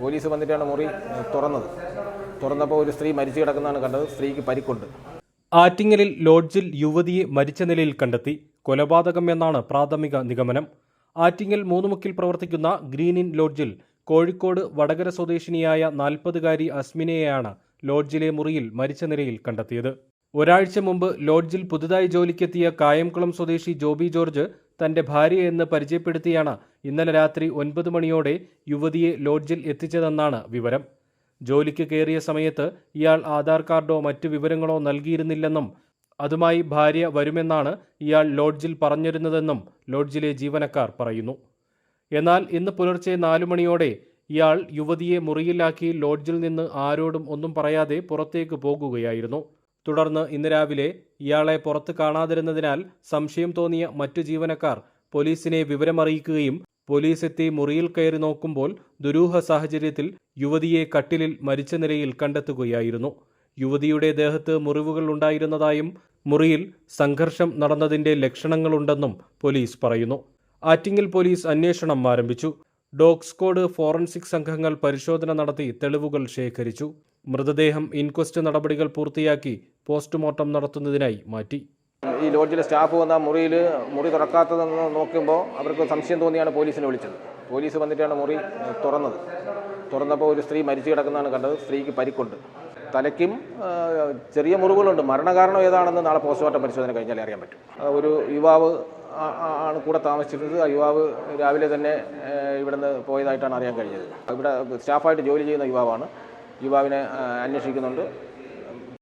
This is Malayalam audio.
പോലീസ് വന്നിട്ടാണ് മുറി തുറന്നത്. തുറന്നപ്പോൾ ഒരു സ്ത്രീ മരിച്ചു കിടക്കുന്നതാണ് കണ്ടത്. സ്ത്രീക്ക് പരിക്കുണ്ട്. ആറ്റിങ്ങലിൽ ലോഡ്ജിൽ യുവതിയെ മരിച്ച നിലയിൽ കണ്ടെത്തി. കൊലപാതകം എന്നാണ് പ്രാഥമിക നിഗമനം. ആറ്റിങ്ങൽ മൂന്നുമുക്കിൽ പ്രവർത്തിക്കുന്ന ഗ്രീൻ ഇൻ ലോഡ്ജിൽ കോഴിക്കോട് വടകര സ്വദേശിനിയായ നാൽപ്പതുകാരി അസ്മിനയെയാണ് ലോഡ്ജിലെ മുറിയിൽ മരിച്ച നിലയിൽ കണ്ടെത്തിയത്. ഒരാഴ്ച മുമ്പ് ലോഡ്ജിൽ പുതുതായി ജോലിക്കെത്തിയ കായംകുളം സ്വദേശി ജോബി ജോർജ് തന്റെ ഭാര്യയെന്ന് പരിചയപ്പെടുത്തിയാണ് ഇന്നലെ രാത്രി ഒൻപത് മണിയോടെ യുവതിയെ ലോഡ്ജിൽ എത്തിച്ചതെന്നാണ് വിവരം. ജോലിക്ക് കയറിയ സമയത്ത് ഇയാൾ ആധാർ കാർഡോ മറ്റു വിവരങ്ങളോ നൽകിയിരുന്നില്ലെന്നും അതുമായി ഭാര്യ വരുമെന്നാണ് ഇയാൾ ലോഡ്ജിൽ പറഞ്ഞിരുന്നതെന്നും ലോഡ്ജിലെ ജീവനക്കാർ പറയുന്നു. എന്നാൽ ഇന്ന് പുലർച്ചെ നാലു മണിയോടെ ഇയാൾ യുവതിയെ മുറിയിലാക്കി ലോഡ്ജിൽ നിന്ന് ആരോടും ഒന്നും പറയാതെ പുറത്തേക്ക് പോകുകയായിരുന്നു. തുടർന്ന് ഇന്ന് രാവിലെ ഇയാളെ പുറത്ത് കാണാതിരുന്നതിനാൽ സംശയം തോന്നിയ മറ്റു ജീവനക്കാർ പോലീസിനെ വിവരമറിയിക്കുകയും പോലീസ് എത്തി മുറിയിൽ കയറി നോക്കുമ്പോൾ ദുരൂഹ സാഹചര്യത്തിൽ യുവതിയെ കട്ടിലിൽ മരിച്ച നിലയിൽ കണ്ടെത്തുകയായിരുന്നു. യുവതിയുടെ ദേഹത്ത് മുറിവുകൾ ഉണ്ടായിരുന്നതായും മുറിയിൽ സംഘർഷം നടന്നതിന്റെ ലക്ഷണങ്ങളുണ്ടെന്നും പോലീസ് പറയുന്നു. ആറ്റിങ്ങൽ പോലീസ് അന്വേഷണം ആരംഭിച്ചു. ഡോഗ് സ്ക്വാഡ് ഫോറൻസിക് സംഘങ്ങൾ പരിശോധന നടത്തി തെളിവുകൾ ശേഖരിച്ചു. മൃതദേഹം ഇൻക്വസ്റ്റ് നടപടികൾ പൂർത്തിയാക്കി പോസ്റ്റ്മോർട്ടം നടത്തുന്നതിനായി മാറ്റി. ഈ ലോഡ്ജിലെ സ്റ്റാഫ് വന്ന മുറിയിൽ മുറി തുറക്കാത്തതെന്ന് നോക്കുമ്പോൾ അവർക്ക് സംശയം തോന്നിയാണ് പോലീസിനെ വിളിച്ചത്. പോലീസ് വന്നിട്ടാണ് മുറി തുറന്നത്. തുറന്നപ്പോൾ ഒരു സ്ത്രീ മരിച്ചു കിടക്കുന്നതാണ് കണ്ടത്. സ്ത്രീക്ക് പരിക്കുണ്ട്. തലയ്ക്കും ചെറിയ മുറിവുകളുണ്ട്. മരണകാരണം ഏതാണെന്ന് നാളെ പോസ്റ്റ്മോർട്ടം പരിശോധന കഴിഞ്ഞാൽ അറിയാൻ പറ്റും. ഒരു യുവാവ് ആണ് കൂടെ താമസിച്ചിരുന്നത്. ആ യുവാവ് രാവിലെ തന്നെ ഇവിടുന്ന് പോയതായിട്ടാണ് അറിയാൻ കഴിഞ്ഞത്. ഇവിടെ സ്റ്റാഫായിട്ട് ജോലി ചെയ്യുന്ന യുവാവാണ്. യുവാവിനെ അന്വേഷിക്കുന്നുണ്ട്.